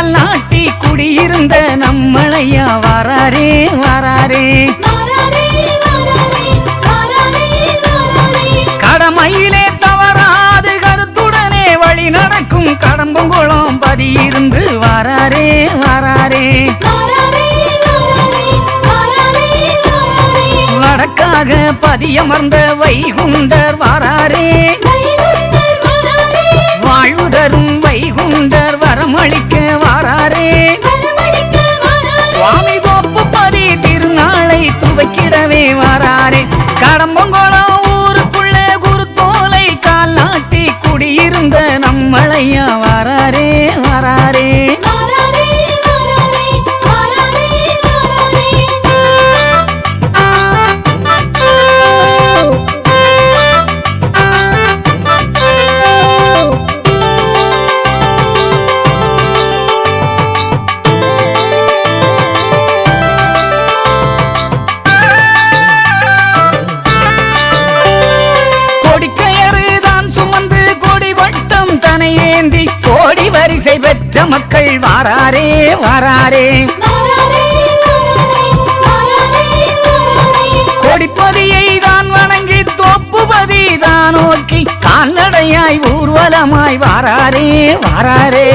கால் நாட்டி குடியிருந்த நம்மளையா? வராரே வராரே. கடமையிலே தவறாது கருத்துடனே வழி நடக்கும். கடம்புங்குளம் பதியிருந்து வராரே வராரே. வடக்காக பதியமர்ந்த வைகுண்டர் வாராரே. கடம்பங்குளம் தனை ஏந்தி கோடி வரிசை பெற்ற மக்கள் வாராரே வாராரே. கொடிப்பதியை தான் வணங்கி தோப்புபதி தான் நோக்கி கால்நடையாய் ஊர்வலமாய் வாராரே வாராரே.